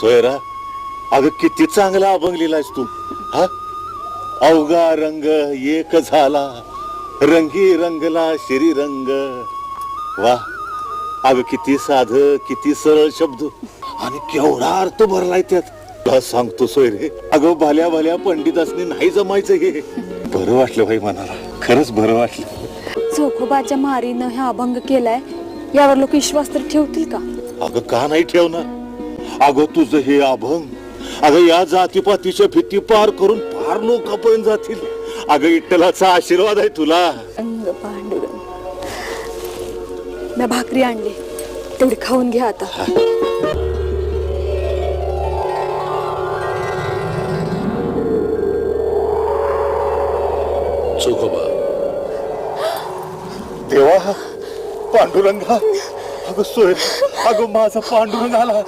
सोयरा अगं किती चांगला अभंग लिहिलायस तू हा? अवघा रंग एक झाला रंगी रंगला श्री रंग वा अगं किती साध किती सरळ शब्द आणि केवढा अर्थ भरलाय त्यात. तुला सांगतो सोयरे अगं भाल्या भाल्या पंडितासनी नाही जमायचं हे. बरं वाटलं भाई मनाला खरंच बरं वाटलं. चोखोबाच्या मारीनं हा अभंग केलाय यावर लोक विश्वास तर ठेवतील का? अगं का नाही ठेवणार? अगं तुझं हे अभंग अगं या जातीपातीच्या भीती पार करून फार लोकांपर्यंत जातील. अगं इट्टलाचा आशीर्वाद आहे तुला. अंग पांडुरंग मी भाकरी आणली. तेवढी खाऊन घ्या आता. चोखोबा. देवा पांडुरंगा. अगं सोय. अगं माझा पांडुरंग आला.